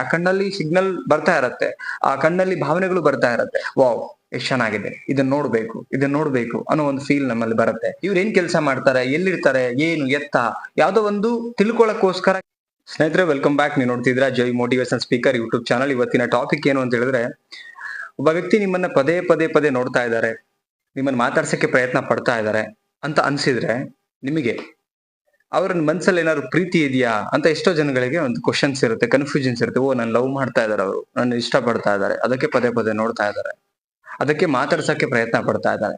ಆ ಕಣ್ಣಲ್ಲಿ ಸಿಗ್ನಲ್ ಬರ್ತಾ ಇರತ್ತೆ. ಆ ಕಣ್ಣಲ್ಲಿ ಭಾವನೆಗಳು ಬರ್ತಾ ಇರತ್ತೆ. ವಾವ್, ಎಷ್ಟ್ ಚೆನ್ನಾಗಿದೆ. ಇದನ್ನ ನೋಡ್ಬೇಕು ಇದನ್ನ ನೋಡ್ಬೇಕು ಅನ್ನೋ ಒಂದು ಫೀಲ್ ನಮ್ಮಲ್ಲಿ ಬರುತ್ತೆ. ಇವ್ರು ಏನ್ ಕೆಲಸ ಮಾಡ್ತಾರೆ, ಎಲ್ಲಿರ್ತಾರೆ, ಏನು, ಎತ್ತ, ಯಾವ್ದೋ ಒಂದು ತಿಳ್ಕೊಳಕ್ಕೋಸ್ಕರ. ಸ್ನೇಹಿತರೆ ವೆಲ್ಕಮ್ ಬ್ಯಾಕ್ ನೀವು ನೋಡ್ತಿದ್ರ Jai motivation speaker YouTube channel ಇವತ್ತಿನ ಟಾಪಿಕ್ ಏನು ಅಂತ ಹೇಳಿದ್ರೆ, ಒಬ್ಬ ವ್ಯಕ್ತಿ ನಿಮ್ಮನ್ನ ಪದೇ ಪದೇ ಪದೇ ನೋಡ್ತಾ ಇದ್ದಾರೆ. ನಿಮ್ಮನ್ನ ಮಾತಾಡ್ಸಕ್ಕೆ ಪ್ರಯತ್ನ ಪಡ್ತಾ ಇದ್ದಾರೆ ಅಂತ ಅನ್ಸಿದ್ರೆ ನಿಮಗೆ ಅವ್ರ ಮನ್ಸಲ್ಲಿ ಏನಾದ್ರು ಪ್ರೀತಿ ಇದೆಯಾ ಅಂತ ಎಷ್ಟೋ ಜನಗಳಿಗೆ ಒಂದು ಕ್ವಶನ್ಸ್ ಇರುತ್ತೆ ಕನ್ಫ್ಯೂಷನ್ಸ್ ಇರುತ್ತೆ. ಓ, ನಾನು ಲವ್ ಮಾಡ್ತಾ ಇದಾರೆ ಅವರು. ನನ್ನ ಇಷ್ಟ ಪಡ್ತಾ ಇದ್ದಾರೆ ಅದಕ್ಕೆ ಪದೇ ಪದೇ ನೋಡ್ತಾ ಇದ್ದಾರೆ ಅದಕ್ಕೆ ಮಾತಾಡ್ಸಕ್ಕೆ ಪ್ರಯತ್ನ ಪಡ್ತಾ ಇದ್ದಾರೆ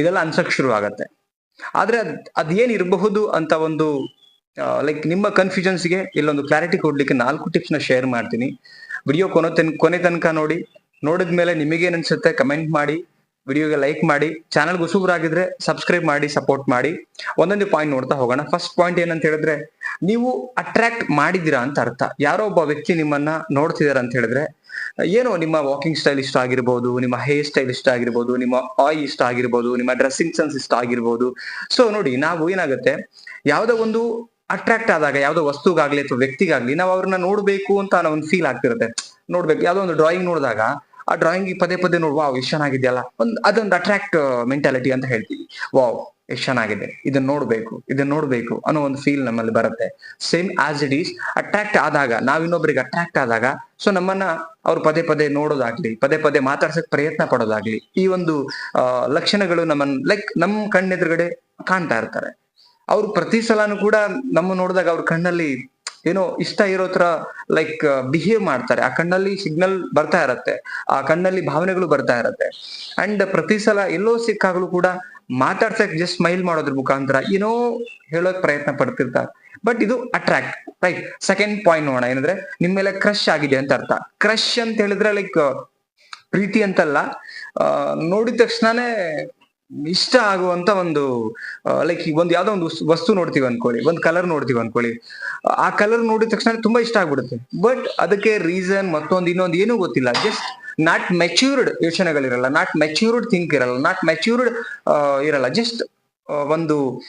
ಇದೆಲ್ಲ ಅನ್ಸಕ್ ಶುರು ಆಗತ್ತೆ ಆದ್ರೆ ಅದ್ ಅದೇನ್ ಇರಬಹುದು ಅಂತ ಒಂದು ಲೈಕ್ ನಿಮ್ಮ ಕನ್ಫ್ಯೂಷನ್ಸ್ಗೆ ಇಲ್ಲೊಂದು ಕ್ಲಾರಿಟಿ ಕೊಡ್ಲಿಕ್ಕೆ ನಾಲ್ಕು ಟಿಪ್ಸ್ನ ಶೇರ್ ಮಾಡ್ತೀನಿ. ವಿಡಿಯೋ ಕೊನೆ ತನ್, ಕೊನೆ ತನಕ ನೋಡಿ. ನೋಡಿದ್ಮೇಲೆ ನಿಮಗೇನ್ ಅನ್ಸುತ್ತೆ? ಕಮೆಂಟ್ ಮಾಡಿ. ವಿಡಿಯೋಗೆ ಲೈಕ್ ಮಾಡಿ ಚಾನಲ್ ಆಗಿದ್ರೆ ಸಬ್ಸ್ಕ್ರೈಬ್ ಮಾಡಿ ಸಪೋರ್ಟ್ ಮಾಡಿ. ಒಂದೊಂದು ಪಾಯಿಂಟ್ ನೋಡ್ತಾ ಹೋಗೋಣ. ಫಸ್ಟ್ ಪಾಯಿಂಟ್ ಏನಂತ ಹೇಳಿದ್ರೆ, ನೀವು ಅಟ್ರಾಕ್ಟ್ ಮಾಡಿದ್ದೀರಾ ಅಂತ ಅರ್ಥ. ಯಾರೋ ಒಬ್ಬ ವ್ಯಕ್ತಿ ನಿಮ್ಮನ್ನ ನೋಡ್ತಿದಾರೆ ಅಂತ ಹೇಳಿದ್ರೆ, ಏನೋ ನಿಮ್ಮ ವಾಕಿಂಗ್ ಸ್ಟೈಲ್ ಇಷ್ಟ ಆಗಿರ್ಬೋದು, ನಿಮ್ಮ ಹೇರ್ ಸ್ಟೈಲ್ ಇಷ್ಟ ಆಗಿರ್ಬೋದು, ನಿಮ್ಮ ಆಯ್ ಇಷ್ಟ ಆಗಿರ್ಬೋದು, ನಿಮ್ಮ ಡ್ರೆಸ್ಸಿಂಗ್ ಸೆನ್ಸ್ ಇಷ್ಟ ಆಗಿರ್ಬೋದು. ಸೊ ನೋಡಿ, ನಾವು ಏನಾಗುತ್ತೆ, ಯಾವುದೋ ಒಂದು ಅಟ್ರಾಕ್ಟ್ ಆದಾಗ, ಯಾವುದೋ ವಸ್ತುಗಾಗ್ಲಿ ಅಥವಾ ವ್ಯಕ್ತಿಗಾಗ್ಲಿ, ನಾವು ಅವ್ರನ್ನ ನೋಡ್ಬೇಕು ಅಂತ ಅನ್ನೋ ಒಂದು ಫೀಲ್ ಆಗ್ತಿರುತ್ತೆ. ನೋಡ್ಬೇಕು, ಯಾವುದೋ ಒಂದು ಡ್ರಾಯಿಂಗ್ ನೋಡಿದಾಗ ಆ ಡ್ರಾಯಿಂಗ್ ಪದೇ ಪದೇ ನೋಡ್, ವಾವ್, ಎಷ್ಟು ಚೆನ್ನಾಗಿದೆಯಲ್ಲ. ಒಂದ್ ಅದೊಂದು ಅಟ್ರಾಕ್ಟ್ ಮೆಂಟಾಲಿಟಿ ಅಂತ ಹೇಳ್ತೀವಿ. ವಾವ್, ಎಷ್ಟು ಚೆನ್ನಾಗಿದೆ. ಇದನ್ನ ನೋಡ್ಬೇಕು ಇದನ್ನ ನೋಡ್ಬೇಕು ಅನ್ನೋ ಒಂದು ಫೀಲ್ ನಮ್ಮಲ್ಲಿ ಬರುತ್ತೆ. Same as it is attract ಆದಾಗ, ನಾವ್ ಇನ್ನೊಬ್ರಿಗೆ ಅಟ್ರಾಕ್ಟ್ ಆದಾಗ ಸೊ ನಮ್ಮನ್ನ ಅವ್ರು ಪದೇ ಪದೇ ನೋಡೋದಾಗ್ಲಿ, ಪದೇ ಪದೇ ಮಾತಾಡ್ಸಕ್ ಪ್ರಯತ್ನ ಪಡೋದಾಗ್ಲಿ, ಈ ಒಂದು ಲಕ್ಷಣಗಳು ನಮ್ಮನ್ನ ಲೈಕ್ ನಮ್ ಕಣ್ಣೆದುರುಗಡೆ ಕಾಣ್ತಾ ಇರ್ತಾರೆ. ಅವ್ರು ಪ್ರತಿ ಸಲಾನು ಕೂಡ ನಮ್ಮ ನೋಡಿದಾಗ ಅವ್ರ ಕಣ್ಣಲ್ಲಿ ಏನೋ ಇಷ್ಟ ಇರೋ ತರ ಲೈಕ್ ಬಿಹೇವ್ ಮಾಡ್ತಾರೆ. ಆ ಕಣ್ಣಲ್ಲಿ ಸಿಗ್ನಲ್ ಬರ್ತಾ ಇರತ್ತೆ. ಆ ಕಣ್ಣಲ್ಲಿ ಭಾವನೆಗಳು ಬರ್ತಾ ಇರತ್ತೆ. ಅಂಡ್ ಪ್ರತಿ ಸಲ ಎಲ್ಲೋ ಸಿಕ್ಕಾಗ್ಲೂ ಕೂಡ ಮಾತಾಡ್ಸಕ್ ಜಸ್ಟ್ ಸ್ಮೈಲ್ ಮಾಡೋದ್ರ ಮುಖಾಂತರ ಏನೋ ಹೇಳೋಕ್ ಪ್ರಯತ್ನ ಪಡ್ತಿರ್ತಾರೆ. ಬಟ್ ಇದು ಅಟ್ರಾಕ್ಟ್ ರೈಟ್ ಸೆಕೆಂಡ್ ಪಾಯಿಂಟ್ ನೋಡೋಣ. ಏನಂದ್ರೆ, ನಿಮ್ ಮೇಲೆ ಕ್ರಶ್ ಆಗಿದೆ ಅಂತ ಅರ್ಥ. ಕ್ರಶ್ ಅಂತ ಹೇಳಿದ್ರೆ ಲೈಕ್ ಪ್ರೀತಿ ಅಂತಲ್ಲ ನೋಡಿದ ತಕ್ಷಣನೇ ಇಷ್ಟ ಆಗುವಂತ ಒಂದು ಲೈಕ್ ಒಂದು ಯಾವ್ದೋ ಒಂದು ವಸ್ತು- ನೋಡ್ತೀವಿ ಅನ್ಕೊಳ್ಳಿ, ಒಂದು ಕಲರ್ ನೋಡ್ತೀವಿ ಅನ್ಕೊಳ್ಳಿ. ಆ ಕಲರ್ ನೋಡಿದ ತಕ್ಷಣ ತುಂಬಾ ಇಷ್ಟ ಆಗ್ಬಿಡುತ್ತೆ. ಬಟ್ ಅದಕ್ಕೆ ರೀಸನ್ ಮತ್ತೊಂದು ಇನ್ನೊಂದು ಏನೂ ಗೊತ್ತಿಲ್ಲ. ಜಸ್ಟ್ ನಾಟ್ ಮೆಚ್ಯೂರ್ಡ್ ಯೋಚನೆಗಳಿರಲ್ಲ ನಾಟ್ ಮೆಚ್ಯೂರ್ಡ್ ಥಿಂಕ್ ಇರಲ್ಲ ನಾಟ್ ಮೆಚ್ಯೂರ್ಡ್ ಇರಲ್ಲ. ಜಸ್ಟ್ ಒಂದು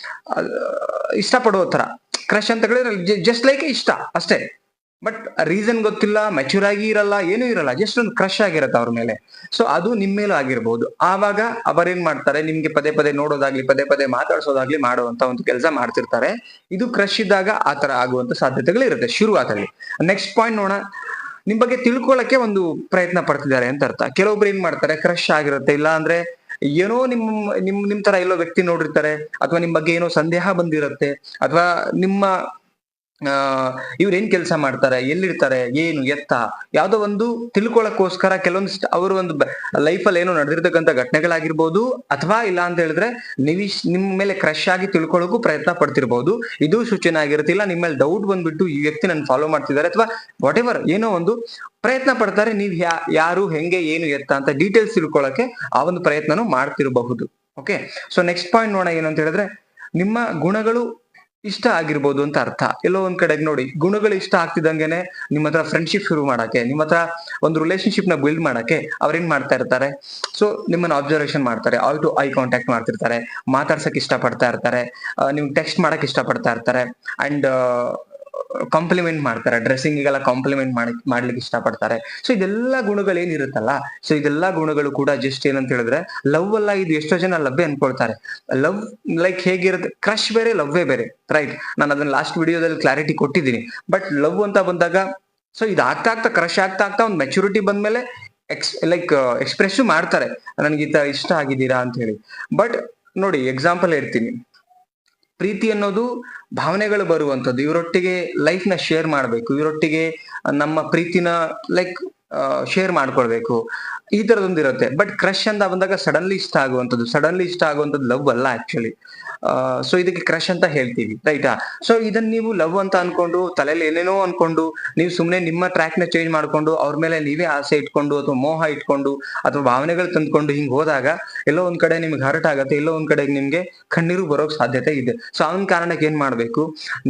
ಇಷ್ಟಪಡುವ ಇಷ್ಟಪಡೋ ತರ ಕ್ರಶ್ ಅಂತ ಹೇಳಿದ್ರೆ ಜಸ್ಟ್ ಲೈಕ್ ಇಷ್ಟ, ಅಷ್ಟೇ. ಬಟ್ ರೀಸನ್ ಗೊತ್ತಿಲ್ಲ ಮೆಚೂರ್ ಆಗಿ ಇರಲ್ಲ, ಏನೂ ಇರಲ್ಲ ಜಸ್ಟ್ ಒಂದು ಕ್ರಶ್ ಆಗಿರತ್ತೆ ಅವ್ರ ಮೇಲೆ. ಸೊ ಅದು ನಿಮ್ಮ ಮೇಲೂ ಆಗಿರ್ಬೋದು. ಆವಾಗ ಅವರೇನ್ ಮಾಡ್ತಾರೆ, ನಿಮ್ಗೆ ಪದೇ ಪದೇ ನೋಡೋದಾಗ್ಲಿ, ಪದೇ ಪದೇ ಮಾತಾಡ್ಸೋದಾಗ್ಲಿ ಮಾಡುವಂತ ಒಂದು ಕೆಲಸ ಮಾಡ್ತಿರ್ತಾರೆ. ಇದು ಕ್ರಶ್ ಇದ್ದಾಗ ಆ ತರ ಆಗುವಂತ ಸಾಧ್ಯತೆಗಳು ಇರುತ್ತೆ ಶುರುವಾತಲ್ಲಿ. ನೆಕ್ಸ್ಟ್ ಪಾಯಿಂಟ್ ನೋಡೋಣ. ನಿಮ್ ಬಗ್ಗೆ ತಿಳ್ಕೊಳಕ್ಕೆ ಒಂದು ಪ್ರಯತ್ನ ಪಡ್ತಿದ್ದಾರೆ ಅಂತ ಅರ್ಥ. ಕೆಲವೊಬ್ರು ಏನ್ ಮಾಡ್ತಾರೆ ಕ್ರಶ್ ಆಗಿರುತ್ತೆ ಇಲ್ಲ ಅಂದ್ರೆ ಏನೋ ನಿಮ್ ನಿಮ್ ನಿಮ್ ತರ ಎಲ್ಲೋ ವ್ಯಕ್ತಿ ನೋಡಿರ್ತಾರೆ, ಅಥವಾ ನಿಮ್ ಬಗ್ಗೆ ಏನೋ ಸಂದೇಹ ಬಂದಿರುತ್ತೆ, ಅಥವಾ ನಿಮ್ಮ ಇವ್ರೇನ್ ಕೆಲಸ ಮಾಡ್ತಾರೆ, ಎಲ್ಲಿರ್ತಾರೆ, ಏನು, ಎತ್ತ, ಯಾವ್ದೋ ಒಂದು ತಿಳ್ಕೊಳಕ್ಕೋಸ್ಕರ ಕೆಲವೊಂದು ಅವರು ಒಂದು ಲೈಫ್ ಅಲ್ಲಿ ಏನೋ ನಡೆದಿರ್ತಕ್ಕಂಥ ಘಟನೆಗಳಾಗಿರ್ಬೋದು ಅಥವಾ ಇಲ್ಲ ಅಂತ ಹೇಳಿದ್ರೆ ನಿವಿಶ್ ನಿಮ್ ಮೇಲೆ ಕ್ರಶ್ ಆಗಿ ತಿಳ್ಕೊಳ್ಳೋಕು ಪ್ರಯತ್ನ ಪಡ್ತಿರ್ಬೋದು. ಇದು ಸೂಚನೆ ಆಗಿರುತ್ತೆ ಇಲ್ಲ ನಿಮ್ಮ ಮೇಲೆ ಡೌಟ್ ಬಂದ್ಬಿಟ್ಟು ಈ ವ್ಯಕ್ತಿ ನನ್ನ ಫಾಲೋ ಮಾಡ್ತಿದ್ದಾರೆ ಅಥವಾ ವಾಟ್ ಎವರ್ ಏನೋ ಒಂದು ಪ್ರಯತ್ನ ಪಡ್ತಾರೆ. ನೀವ್ ಯಾ ಯಾರು, ಹೆಂಗೆ, ಏನು, ಎತ್ತ ಅಂತ ಡೀಟೇಲ್ಸ್ ತಿಳ್ಕೊಳ್ಳೋಕೆ ಆ ಒಂದು ಪ್ರಯತ್ನನೂ ಮಾಡ್ತಿರಬಹುದು. ಓಕೆ ಸೊ ನೆಕ್ಸ್ಟ್ ಪಾಯಿಂಟ್ ನೋಡೋಣ ಏನು ಅಂತ ಹೇಳಿದ್ರೆ, ನಿಮ್ಮ ಗುಣಗಳು ಇಷ್ಟ ಆಗಿರ್ಬೋದು ಅಂತ ಅರ್ಥ. ಎಲ್ಲೋ ಒಂದ್ ಕಡೆಗೆ ನೋಡಿ, ಗುಣಗಳು ಇಷ್ಟ ಆಗ್ತಿದಂಗೆನೆ ನಿಮ್ಮ ಹತ್ರ ಫ್ರೆಂಡ್ಶಿಪ್ ಶುರು ಮಾಡಕ್ಕೆ, ನಿಮ್ಮ ಹತ್ರ ಒಂದು ರಿಲೇಶನ್ಶಿಪ್ನ ಬಿಲ್ಡ್ ಮಾಡಕ್ಕೆ ಅವ್ರೇನ್ ಮಾಡ್ತಾ ಇರ್ತಾರೆ? ಸೊ ನಿಮ್ಮನ್ನ ಅಬ್ಸರ್ವೇಷನ್ ಮಾಡ್ತಾರೆ ಐ ಟು ಐ ಕಾಂಟ್ಯಾಕ್ಟ್ ಮಾಡ್ತಿರ್ತಾರೆ, ಮಾತಾಡ್ಸಕ್ ಇಷ್ಟ ಪಡ್ತಾ ಇರ್ತಾರೆ ನಿಮ್ಗೆ ಟೆಕ್ಸ್ಟ್ ಮಾಡಕ್ ಇಷ್ಟ ಪಡ್ತಾ ಇರ್ತಾರೆ ಅಂಡ್ ಕಾಂಪ್ಲಿಮೆಂಟ್ ಮಾಡ್ತಾರೆ. ಡ್ರೆಸ್ಸಿಂಗಿಗೆಲ್ಲ ಕಾಂಪ್ಲಿಮೆಂಟ್ ಮಾಡಿ, ಮಾಡ್ಲಿಕ್ಕೆ ಇಷ್ಟಪಡ್ತಾರೆ. ಸೊ ಇದೆಲ್ಲ ಗುಣಗಳು ಏನಿರುತ್ತಲ್ಲ ಸೊ ಇದೆಲ್ಲ ಗುಣಗಳು ಕೂಡ ಜಸ್ಟ್ ಏನಂತ ಹೇಳಿದ್ರೆ ಲವ್ ಅಲ್ಲ, ಇದು ಎಷ್ಟೋ ಜನ ಲವ್ವೇ ಅನ್ಕೊಳ್ತಾರೆ. ಲವ್ ಲೈಕ್ ಹೇಗಿರುತ್ತೆ ಕ್ರಶ್ ಬೇರೆ ಲವ್ವೇ ಬೇರೆ ರೈಟ್ ನಾನು ಅದನ್ನ ಲಾಸ್ಟ್ ವಿಡಿಯೋದಲ್ಲಿ ಕ್ಲಾರಿಟಿ ಕೊಟ್ಟಿದ್ದೀನಿ. ಬಟ್ ಲವ್ ಅಂತ ಬಂದಾಗ ಸೊ ಇದು ಆಗ್ತಾ ಆಗ್ತಾ ಕ್ರಶ್ ಆಗ್ತಾ ಆಗ್ತಾ ಒಂದು ಮೆಚುರಿಟಿ ಬಂದ್ಮೇಲೆ ಎಕ್ಸ್ ಲೈಕ್ ಎಕ್ಸ್ಪ್ರೆಸ್ ಮಾಡ್ತಾರೆ. ನನಗೆ ಈ ಇಷ್ಟ ಆಗಿದ್ದೀರಾ? ಅಂತ ಹೇಳಿ. ಬಟ್ ನೋಡಿ ಎಕ್ಸಾಂಪಲ್ ಹೇಳ್ತೀನಿ. ಪ್ರೀತಿ ಅನ್ನೋದು ಭಾವನೆಗಳು ಬರುವಂತದ್ದು ಇವರೊಟ್ಟಿಗೆ ಲೈಫ್ನ ಶೇರ್ ಮಾಡ್ಬೇಕು. ಇವರೊಟ್ಟಿಗೆ ನಮ್ಮ ಪ್ರೀತಿನ ಲೈಕ್ ಶೇರ್ ಮಾಡ್ಕೊಳ್ಬೇಕು. ಈ ತರದೊಂದು ಇರುತ್ತೆ. ಬಟ್ ಕ್ರಶ್ ಅಂತ ಬಂದಾಗ ಸಡನ್ಲಿ ಇಷ್ಟ ಆಗುವಂಥದ್ದು. ಸಡನ್ಲಿ ಇಷ್ಟ ಆಗುವಂಥದ್ದು ಲವ್ ಅಲ್ಲ ಆಕ್ಚುಲಿ ಸೊ ಇದಕ್ಕೆ ಕ್ರಶ್ ಅಂತ ಹೇಳ್ತೀವಿ, ರೈಟಾ? ಸೊ ಇದನ್ನ ನೀವು ಲವ್ ಅಂತ ಅನ್ಕೊಂಡು ತಲೆಯಲ್ಲಿ ಏನೇನೋ ಅನ್ಕೊಂಡು, ನೀವು ಸುಮ್ಮನೆ ನಿಮ್ಮ ಟ್ರ್ಯಾಕ್ನ ಚೇಂಜ್ ಮಾಡ್ಕೊಂಡು, ಅವ್ರ ಮೇಲೆ ನೀವೇ ಆಸೆ ಇಟ್ಕೊಂಡು, ಅಥವಾ ಮೋಹ ಇಟ್ಕೊಂಡು, ಅಥವಾ ಭಾವನೆಗಳು ತಂದ್ಕೊಂಡು ಹಿಂಗ್ ಹೋದಾಗ, ಎಲ್ಲೋ ಒಂದ್ ಕಡೆ ನಿಮ್ಗೆ ಹರ್ಟ್ ಆಗುತ್ತೆ, ಎಲ್ಲೋ ಒಂದ್ ಕಡೆಗೆ ನಿಮ್ಗೆ ಕಣ್ಣೀರು ಬರೋಕ್ ಸಾಧ್ಯತೆ ಇದೆ. ಸೊ ಅವನ ಕಾರಣಕ್ಕೆ ಏನ್ ಮಾಡ್ಬೇಕು?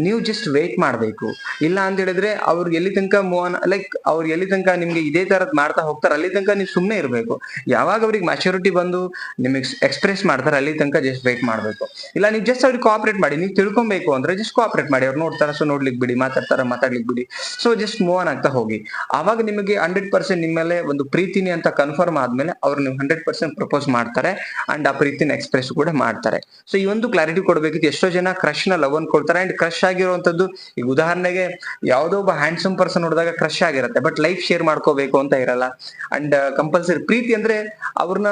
ನೀವು ಜಸ್ಟ್ ವೇಟ್ ಮಾಡ್ಬೇಕು. ಇಲ್ಲ ಅಂತ ಹೇಳಿದ್ರೆ ಅವ್ರು ಎಲ್ಲಿ ತನಕ ಮೋಹನ್ ಲೈಕ್ ಅವ್ರು ಎಲ್ಲಿ ತನಕ ನಿಮ್ಗೆ ಇದೇ ತರದ್ ಮಾಡ್ತಾ ಹೋಗ್ತಾರೆ, ಅಲ್ಲಿ ತನಕ ನೀವು ಸುಮ್ಮನೆ ಸುಮ್ಮನೆ ಇರಬೇಕು. ಯಾವಾಗ ಅವ್ರಿಗೆ ಮ್ಯಾಚುರಿಟಿ ಬಂದು ನಿಮಗೆ ಎಕ್ಸ್ಪ್ರೆಸ್ ಮಾಡ್ತಾರೆ, ಅಲ್ಲಿ ತನಕ ಜಸ್ಟ್ ವೇಟ್ ಮಾಡಬೇಕು. ಇಲ್ಲ, ನೀವು ಜಸ್ಟ್ ಅವ್ರಿಗೆ ಕೋಆಪರೇಟ್ ಮಾಡಿ, ನೀವು ತಿಳ್ಕೊಬೇಕು ಅಂದ್ರೆ ಜಸ್ಟ್ ಕೋಆಪರೇಟ್ ಮಾಡಿ. ಅವ್ರು ನೋಡ್ತಾರ, ಸೊ, ನೋಡ್ಲಿಕ್ಕೆ ಬಿಡಿ, ಮಾತಾಡ್ತಾರ, ಮಾತಾಡ್ಲಿಕ್ಕೆ ಬಿಡಿ. ಸೊ ಜಸ್ಟ್ ಮೂವ್ ಆನ್ ಆಗ್ತಾ ಹೋಗಿ. ಆವಾಗ ನಿಮಗೆ ಹಂಡ್ರೆಡ್ ಪರ್ಸೆಂಟ್ ನಿಮ್ಮ ಮೇಲೆ ಒಂದು ಪ್ರೀತಿನಿ ಅಂತ ಕನ್ಫರ್ಮ್ ಆದ್ಮೇಲೆ ಅವ್ರು ನೀವು ಹಂಡ್ರೆಡ್ ಪರ್ಸೆಂಟ್ ಪ್ರಪೋಸ್ ಮಾಡ್ತಾರೆ ಅಂಡ್ ಆ ಪ್ರೀತಿನ ಎಕ್ಸ್ಪ್ರೆಸ್ ಕೂಡ ಮಾಡ್ತಾರೆ. ಸೊ ಈ ಒಂದು ಕ್ಲಾರಿಟಿ ಕೊಡಬೇಕಿತ್ತು. ಎಷ್ಟೋ ಜನ ಕ್ರಶ್ನ ಲವ್ ಕೊಡ್ತಾರೆ ಅಂಡ್ ಕ್ರಶ್ ಆಗಿರುವಂತದ್ದು ಈಗ ಉದಾಹರಣೆಗೆ ಯಾವುದೋ ಒಬ್ಬ ಹ್ಯಾಂಡ್ಸಮ್ ಪರ್ಸನ್ ನೋಡಿದಾಗ ಕ್ರಶ್ ಆಗಿರುತ್ತೆ ಬಟ್ ಲೈಫ್ ಶೇರ್ ಮಾಡ್ಕೋಬೇಕು ಅಂತ ಇರಲ್ಲ. ಅಂಡ್ ಕಂಪಲ್ಸರಿ ಪ್ರೀತಿ ಅಂದ್ರೆ ಅವ್ರನ್ನ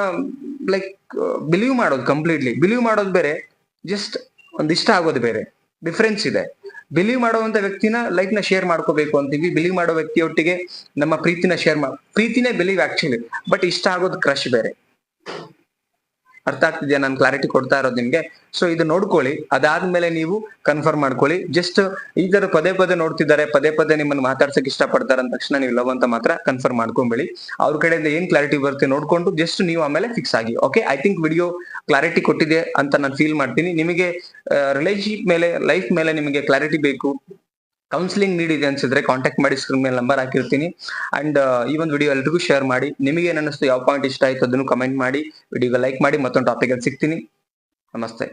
ಲೈಕ್ ಬಿಲೀವ್ ಮಾಡೋದು ಕಂಪ್ಲೀಟ್ಲಿ ಬಿಲೀವ್ ಮಾಡೋದು ಬೇರೆ ಜಸ್ಟ್ ಒಂದ್ ಇಷ್ಟ ಆಗೋದು ಬೇರೆ. ಡಿಫ್ರೆನ್ಸ್ ಇದೆ. ಬಿಲೀವ್ ಮಾಡುವಂತ ವ್ಯಕ್ತಿನ ಲೈಫ್ನ ಶೇರ್ ಮಾಡ್ಕೋಬೇಕು ಅಂತೀವಿ. ಬಿಲೀವ್ ಮಾಡೋ ವ್ಯಕ್ತಿಯೊಟ್ಟಿಗೆ ನಮ್ಮ ಪ್ರೀತಿನ ಶೇರ್ ಮಾಡ್ ಪ್ರೀತಿನೇ ಬಿಲೀವ್ ಆಕ್ಚುಲಿ ಬಟ್ ಇಷ್ಟ ಆಗೋದು ಕ್ರಶ್ ಬೇರೆ. ಅರ್ಥ ಆಗ್ತಿದ್ಯಾ? ನಾನು ಕ್ಲಾರಿಟಿ ಕೊಡ್ತಾ ಇರೋದು ನಿಮ್ಗೆ. ಸೊ ಇದು ನೋಡ್ಕೊಳ್ಳಿ. ಅದಾದ್ಮೇಲೆ ನೀವು ಕನ್ಫರ್ಮ್ ಮಾಡ್ಕೊಳ್ಳಿ. ಜಸ್ಟ್ ಈ ತರ ಪದೇ ಪದೇ ನೋಡ್ತಿದ್ದಾರೆ, ಪದೇ ಪದೇ ನಿಮ್ಮನ್ನ ಮಾತಾಡ್ಸಕ್ ಇಷ್ಟಪಡ್ತಾರೆ ಅಂದ ತಕ್ಷಣ ನೀವು ಲವ್ ಅಂತ ಮಾತ್ರ ಕನ್ಫರ್ಮ್ ಮಾಡ್ಕೊಂಬೇಡಿ. ಅವ್ರ ಕಡೆಯಿಂದ ಏನ್ ಕ್ಲಾರಿಟಿ ಬರುತ್ತೆ ನೋಡ್ಕೊಂಡು ಜಸ್ಟ್ ನೀವು ಆಮೇಲೆ ಫಿಕ್ಸ್ ಆಗಿ. Okay I think video clarity ಕೊಟ್ಟಿದೆ ಅಂತ ನಾನು ಫೀಲ್ ಮಾಡ್ತೀನಿ. ನಿಮಗೆ ರಿಲೇಶನ್ಶಿಪ್ ಮೇಲೆ ಲೈಫ್ ಮೇಲೆ ನಿಮಗೆ ಕ್ಲಾರಿಟಿ ಬೇಕು. ಕೌನ್ಸಿಲಿಂಗ್ ನೀಡಿದೆ ಅನ್ಸಿದ್ರೆ ಕಾಂಟ್ಯಾಕ್ಟ್ ಮಾಡಿ ಸ್ಕ್ರೀನ್ ಮೇಲೆ ನಂಬರ್ ಹಾಕಿರ್ತೀನಿ. ಅಂಡ್ ಈ ಒಂದು ವಿಡಿಯೋ ಎಲ್ರಿಗೂ ಶೇರ್ ಮಾಡಿ. ನಿಮಗೆ ಏನಿಸ್ತು ಯಾವ ಪಾಯಿಂಟ್ ಇಷ್ಟ ಆಯ್ತು ಅದನ್ನು ಕಮೆಂಟ್ ಮಾಡಿ. ವಿಡಿಯೋಗೆ ಲೈಕ್ ಮಾಡಿ, ಮತ್ತೊಂದು ಟಾಪಿಕ್ ಅಲ್ಲಿ ಸಿಗ್ತೀನಿ. ನಮಸ್ತೆ.